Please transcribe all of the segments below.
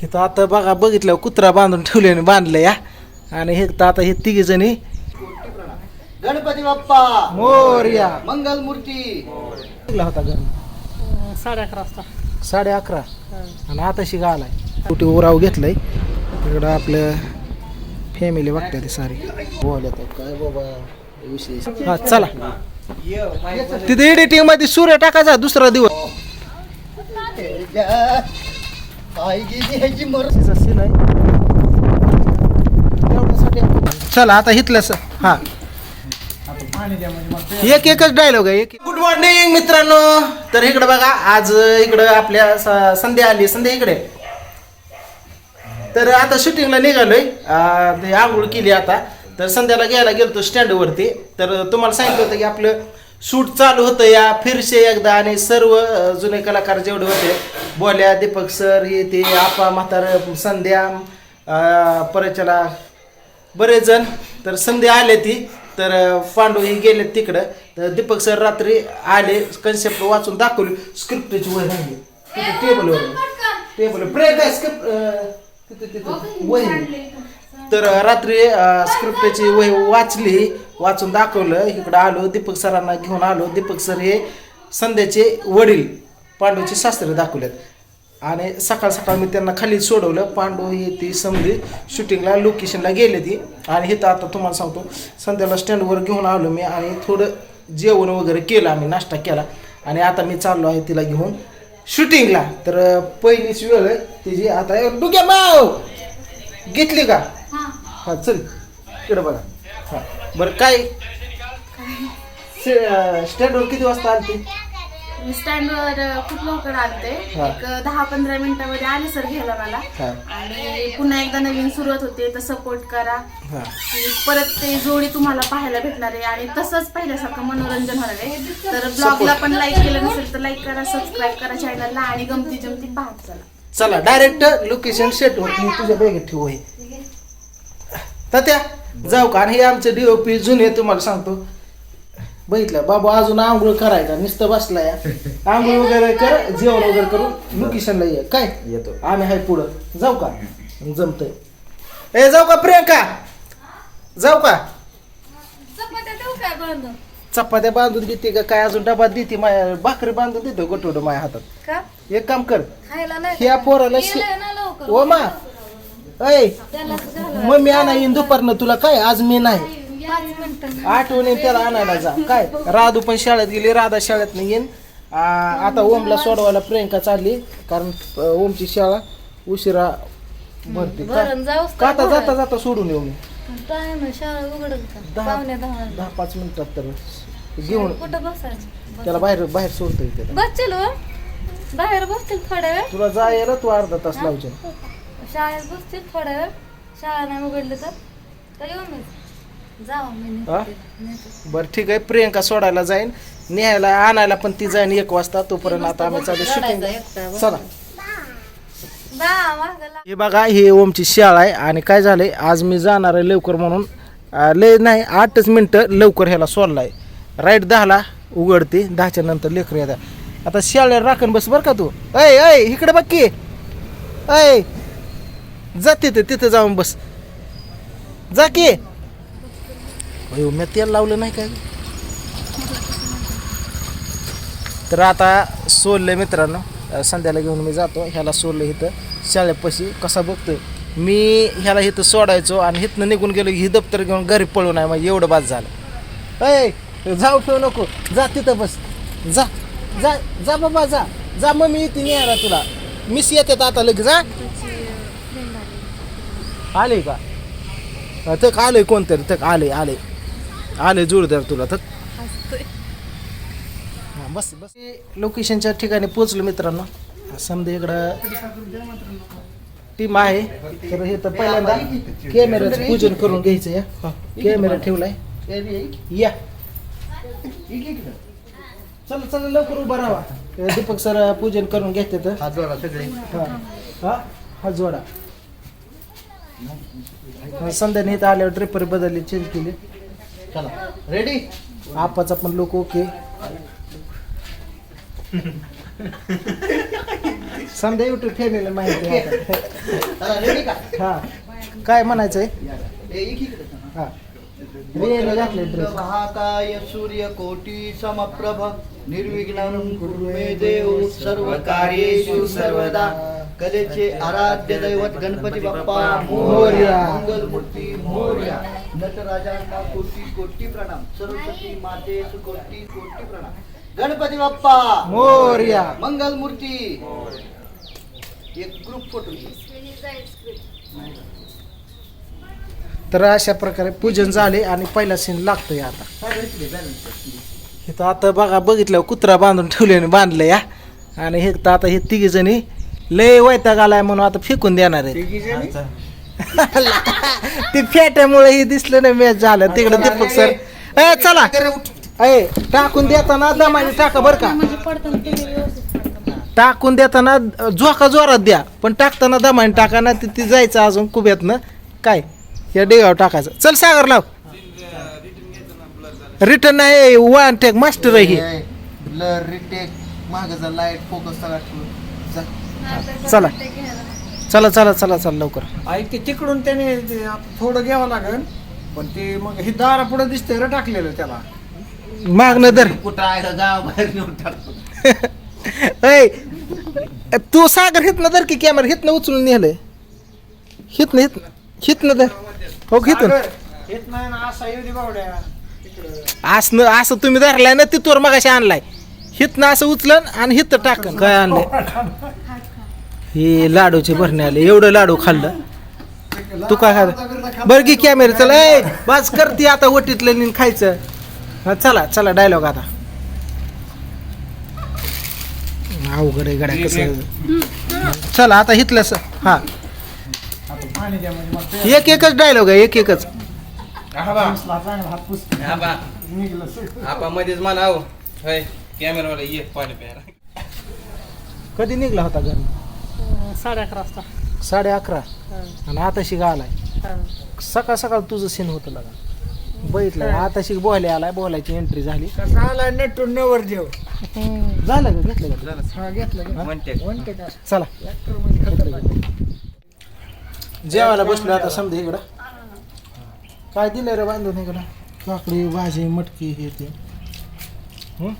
हे तर आता बघा बघितलं कुत्रा बांधून ठेवले बांधलं या आणि हे तर आता हे तिघी जणी. गणपती बाप्पा. मोर्या. मंगल मूर्ती. होता घरी साडे अकरा वाजता. साडे अकरा. आणि आता शिका आलाय कुठे उराव घेतलंय. तिकडं आपलं फॅमिली बघते ती सारी. बोलत काय बाबा विशेष हा चला. तिथे एडिटिंगमध्ये सूर्य टाकायचा दुसरा दिवस आई गेली ह्याची मर तिचा सीन आहे. तेवढ्यासाठी आपण- चला आता हिथलं हा. एक एकच डायलॉग आहे गुड मॉर्निंग मित्रांनो. तर इकडे बघा आज इकडं आपल्या स- संध्या आली. संध्या इकडे. तर आता शूटिंगला निघालोय. अं, ते आंघोळ केली आता. तर संध्याला घ्यायला गेलतो स्टँडवरती तर तुम्हाला सांगितलं होतं की आपलं शूट चालू होतं या फिरशे एकदा आणि सर्व जुने कलाकार जेवढे होते बोल्या दीपक सर हे ते आपा म्हातार संध्या परचला बरेच जण. तर संध्या आले ती तर पांडू हे गेले तिकडं. तर दीपक सर रात्री आले कन्सेप्ट वाचून दाखवली स्क्रिप्टची वय राहिली टेबलवर टेबल ब्रेक आहे स्क्रिप्ट तिथे तिथे. वही तर रात्री स्क्रिप्टची वही वाचली वाचून दाखवलं इकडं आलो दीपक सरांना घेऊन आलो. दीपक सर हे संध्याचे वडील पांडूचे सासरे दाखवलेत. आणि सकाळ सकाळ मी त्यांना खाली सोडवलं. पांडू हे ती समधी शूटिंगला लोकेशनला गेले ती. आणि हे तर आता तुम्हाला सांगतो संध्याला स्टँडवर घेऊन आलो मी आणि थोडं जेवण वगैरे केलं आम्ही नाश्ता केला. आणि आता मी चाललो आहे तिला घेऊन शूटिंगला तर पहिलीच वेळ आहे तिची आता डुक्या डुग्या माव घेतली का? हा चल. इकडे बघा. हा. बरं काय? स्टँडवर किती वाजता आली मी स्टँडवर खूप लवकर आलते हा. एक दहा पंधरा मिनिटामध्ये आले सर घ्यायला मला. हा. आणि पुन्हा एकदा नवीन सुरुवात होते तर सपोर्ट करा. हा. की परत ते जोडी तुम्हाला पाहायला भेटणार आहे. आणि तसंच पहिल्यासारखं मनोरंजन होणार आहे. तर ब्लॉगला पण लाईक केलं नसेल तर लाईक करा सबस्क्राईब करा चॅनलला आणि गमती जमती पाहत चला. चला डायरेक्ट लोकेशन सेट होत. मी तुझ्या बॅगेत ठेवू हे तात्या जाऊ का? आणि हे आमचे डीओपी जुने तुम्हाला सांगतो. बघितलं? बाबा अजून आंघोळ करायचा नुसतं बसलाय. आंघोळ वगैरे कर जेवण वगैरे करून लोकेशनला ये. काय? येतो. आम्ही हाय पुढं. जाऊ का? जमतंय. ए जाऊ का प्रियंका? जाऊ का? चपात्या बांधून? देते का? काय अजून डबा देते माया? भाकरी बांधून देतो गोटोड माझ्या हातात. एक काम कर. ह्या पोराला ओ मा ऐ मम्मी आणा येईन दुपारनं तुला. काय आज मी नाही. आठवणी त्याला आणायला जा. काय राधू पण शाळेत गेली राधा शाळेत नाही येईन. आ, आता ओमला सोडवायला प्रियंका चालली कारण अ, ओमची शाळा उशिरा भरते. बरं, जाऊस का आता जाता जाता सोडून येऊ मी? टाइम शाळा उघडत का? दहा दहा. दहा पाच मिनिटात तर घेऊन कुठं बसायचं? त्याला बाहेर बाहेर सोडता बसतील हो. बाहेर बसतील थोड्या वेळ? तुला जायला तू अर्धा तास लावचे शाळेत बसतील थोड्या वेळ. शाळा नाही उघडली तर. तर येऊन मी हा? नेते. नेते. बरं ठीक आहे. प्रियंका सोडायला जाईन. न्यायला आणायला पण ती जाईन एक वाजता. तोपर्यंत आता आम्ही चालू शूटिंग. चला. जा मागं हे बघा हे ओमची शाळा आहे. आणि काय झालंय? आज मी जाणार आहे लवकर म्हणून. अं, लय नाही आठच मिनटं लवकर ह्याला सोडलाय. राईट दहाला उघडते. दहाच्या नंतर लेकर येतात. आता शाळेला राखण बस बरं का तू? अय अय इकडे बघ की. अय जा तिथं तिथं जाऊन बस. जा की. अयो मी तेल लावलं नाही काय? तर आता सोडलं मित्रांनो. संध्याला घेऊन मी जातो. ह्याला सोडलं इथं. शाळेपाशी. कसा बघतोय? मी ह्याला इथं सोडायचो आणि इथनं निघून गेलो. ही दप्तर घेऊन घरी पळू नाही म्हणजे एवढं बाद झालं. अय जाऊ ठेवू नको. जा तिथं बस. जा. जा जा बाबा जा. जा मग मी इथे न्यायला तुला. मिस येते आता लगेच जा आले का? हा, तक आलंय कोणतरी तक आले आले. आले जोरदार तुला तक हा, बस बस. लोकेशनच्या ठिकाणी पोचलो मित्रांनो. समजा इकडं टीम आहे. तर हे तर पहिल्यांदा कॅमेऱ्याचं पूजन करून घ्यायचं या कॅमेरा ठेवलाय. या. चला चला लवकर उभा राहा. हे दीपक सर पूजन करून घेते तर. हात जोडा सगळे. हा हा हा जोडा. संध्याने इथं आल्यावर ड्रिपर बदलली चेंज केली. चला. रेडी आपाचा पण लोक ओके समजा युट्यूब फॅमिली माहिती आहे आता. चला रेडी का? हा. काय म्हणायचंय. हा महाकाय सूर्य कोटी समप्रभ. निर्विघ्नं कुरु मे देव. सर्व कार्येषु सर्वदा. कलेचे आराध्य दैवत गणपती बाप्पा मोरया. मंगल मूर्ती मोर्या. नटराजांना कोटी कोटी प्रणाम. सरस्वती मातेस कोटी कोटी प्रणाम. गणपती बाप्पा मोरया. मंगल मूर्ती एक ग्रुप फोटो तर अशा प्रकारे पूजन झाले आणि पहिला सीन लागतोय आता. इथं आता बघा बघितलं कुत्रा बांधून ठेवल्याने बांधलं या आणि हे तर आता हे तिघी जणी लय वैताग आलाय म्हणून आता फेकून देणार आहे ते फेट्यामुळे हे दिसलं नाही मॅच झालं तिकडे दीपक सर ए चला ए टाकून देताना दमाने टाका बरं का म्हणजे पडताना व्यवस्थित. टाकून देताना झोका जोरात द्या पण टाकताना दमाने टाका ना ते ती जायचं अजून कुब्यातनं काय या डेगाव टाकायचं चल सागर लाव रिटर्न नाही वन टेक मास्टर आहे हे. ब्लर रिटेक मागचा लाइट फोकस सगळा ठेवून जा. चला. चला चला चला चला लवकर. ऐक ते तिकडून त्याने ते थोडं घ्यावं लागेल पण ते मग हे दारा पुढे दिसतंय रे टाकलेलं त्याला. मागणं दर कुठं आहे का गाव बाहेर नेऊन टाकतो ऐ तू सागर हितनं दर की कॅमेरा हितनं उचलून नेलंय. हितनं हितनं हितनं हो हितून सागर, येत नाही ना असा येऊ दे बावड्या. तिकडं असं असं तुम्ही धरलाय ना तिथवर मगाशी आणलाय. हितनं असं उचलन आणि हित टाकन. काय आणलंय? हे लाडूचे भरणे आले. एवढं लाडू खाल्लं. तू काय खाल्लं बरं की कॅमेरा चला. ए बस करते आता वटीतलं नीन खायचं. हा, चला चला डायलॉग आता. अवघड आहे गड्या कसं. चला आता हितलं स- हा. एक एकच डायलॉग आहे एक एकच. मध्येच कॅमेरावाला पाणी प्यायला. कधी निघला होता घरी? साडे अकरा वाजता. साडे अकरा. आणि आता शिका आलाय हा. सकाळ सकाळ तुझं सीन होतं लगा बघितलं आता शिक बोलाय आलाय बोलायची एंट्री झाली. कसा आला नटून नवर देव? झालं का? घेतलं का? हा घेतलं का? म्हणते. का? चला. Actor म्हणजे खतरनाक. जेवायला बसलो आता समजा इकडं. काय दिलं रे बांधून इकडं? काकडी भाजी मटकी हे ते. हं?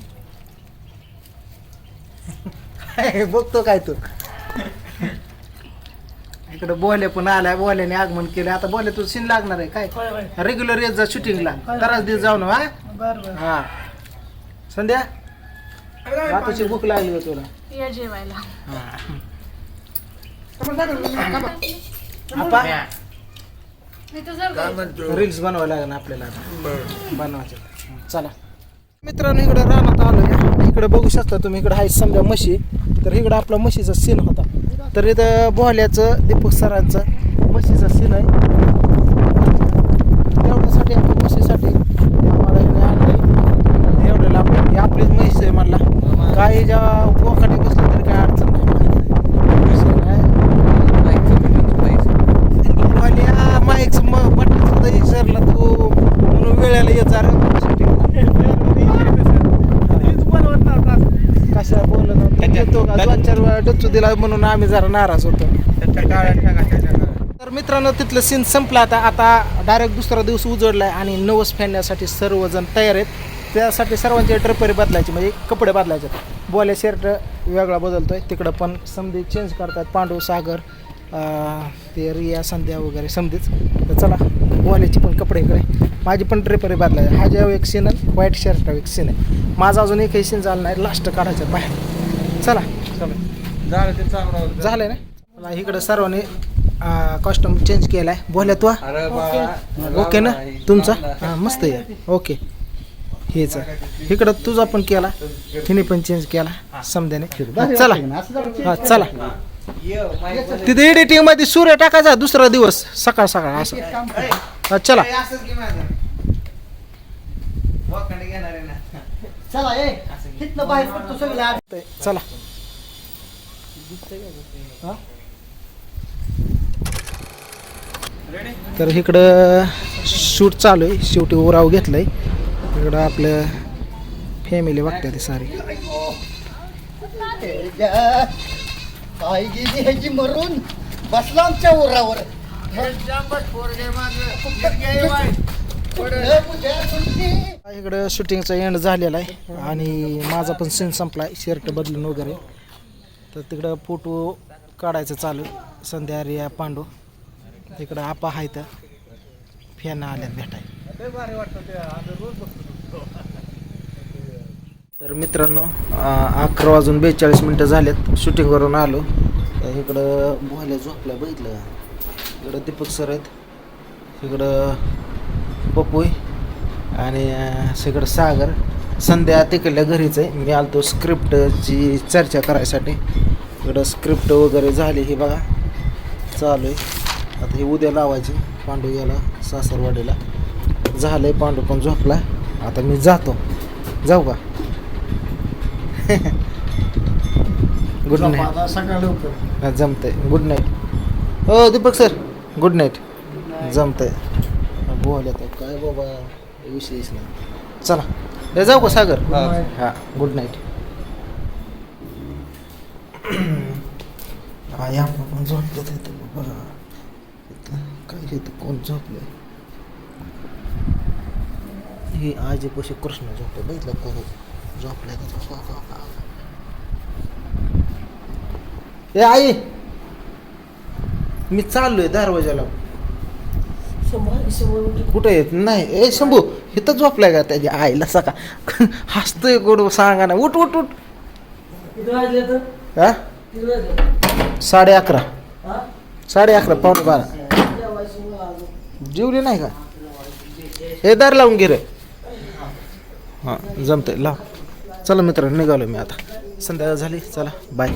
बघतो काय तू. इकडं बोले पण आलाय बोल्याने आगमन केलं. आता बोले तू सीन लागणार आहे काय? होय, होय. रेग्युलर येत जा शूटिंगला तराच दिवस जाऊ ना हा? बरं बरं. हा. संध्या? आताची भूक लागली होती तुला. या जेवायला. आपा. रील्स बनवायला लागेल आपल्याला आता. बनवायचं. चला. मित्रांनो इकडे रानात आलो इकडे बघू शकता तुम्ही इकडे आहे समजा म्हशी. तर इकडं आपला म्हशीचा सीन होता. तर इथं बोहल्याचं दीपक सरांचं म्हशीचा सीन आहे. तेवढ्यासाठी आपण म्हशीसाठी आम्हाला इकडे एवढं आपलीच म्हैस आहे म्हणला काही ज्या बोकाटी बसले तरी काय अडचण नाही म्हशी आहे. माईकचं म बटन सुद्धा विसरला तू. म्हणून वेळेला येत जा कशा येतो का? दोन चार वेळा डच्चू दिला म्हणून आम्ही जरा नाराज होतो. तर मित्रांनो तिथलं सीन संपलं. आता आता डायरेक्ट दुसरा दिवस उजडलाय आणि नवस फेडण्यासाठी सर्वजण तयार आहेत. त्यासाठी सर्वांचे ड्रेपरी बदलायचे म्हणजे कपडे बदलायचे. बोले शर्ट वेगळा बदलतोय. तिकडं पण समधी चेंज करतात पांडू सागर. ते रिया संध्या वगैरे समधीच तर चला बोल्याची पण कपडे इकडे. माझी पण ड्रेपरी बदलायची हा जेव्हा एक सीन आहे व्हाईट शर्ट एक सीन आहे. माझा अजून एकही सीन झाला नाही लास्ट काढायचं बाहेर. चला. चला झालं ते चांगलं झालंय ना? मला इकडं सर्वांनी कॉस्ट्युम चेंज केलाय. बोल्या तू अरे बा ओके. ना? तुमचा? हां मस्त आहे. ओके. हेच इकडं तुझा पण केला. तिने पण चेंज केला. समध्याने हा, चला. हा चला. तिथे एडिटिंगमध्ये सूर्य टाकायचा दुसरा दिवस सकाळ सकाळ असं. हा, चला. चला ए तिथनं बाहेर पडतो सगळं आत. चला. हा? तर इकडं शूट चालू आहे. शेवटी ओराव घेतलंय. इकडं आपलं फॅमिली बघते ती सारी काय गेली ह्याची मरून बसला आमच्या तुमची? इकडं शूटिंगचा एंड झालेला आहे. आणि माझा पण सीन संपला आहे शर्ट बदलून वगैरे. तर तिकडं फोटो काढायचं चालू. संध्या रिया पांडू. तिकडं आपा आहेत फॅन आल्यात भेटाय तर मित्रांनो अकरा वाजून बेचाळीस मिनटं झालेत. शूटिंगवरून आलो. तर इकडं बोहायला झोपल्या बघितलं इकडं दीपक सर आहेत. इकडं पपोई आणि अं, सगळं सागर. संध्या तिकडल्या घरीच आहे. मी आलतो स्क्रिप्टची चर्चा करायसाठी. इकडं स्क्रिप्ट वगैरे झाली हे बघा. चालू आहे. आता हे उद्या लावायची पांडू गेला सासरवाडीला. झालंय पांडू पण झोपला. आता मी जातो. जाऊ का? गुड नाईट सकाळ लवकर जमतंय. गुड नाईट हो दीपक सर गुड नाईट जमतंय. बोल आता. काय बाबा? विषयच नाही. चला. हे जाऊ का सागर? हां गुड नाईट हा या पण झोपले तिथं बाबा. इथं काय इथं कोण झोपले हे आजी कृष्ण झोपले बघितलं कोण झोपले ए आई! मी चाललोय दरवाजाला. कुठे येत नाही? ए शंभू इथं झोपलाय का त्याच्या आईला सका? हसतोय गोड सांगा ना. उठ उठ उठ. हा? साडे अकरा. साडे अकरा पावणे बारा. जेवली नाही का? हे दार लावून घे रे. हां जमतंय लाव. चला मित्रांनो निघालो मी आता. संध्याकाळ झाली चला बाय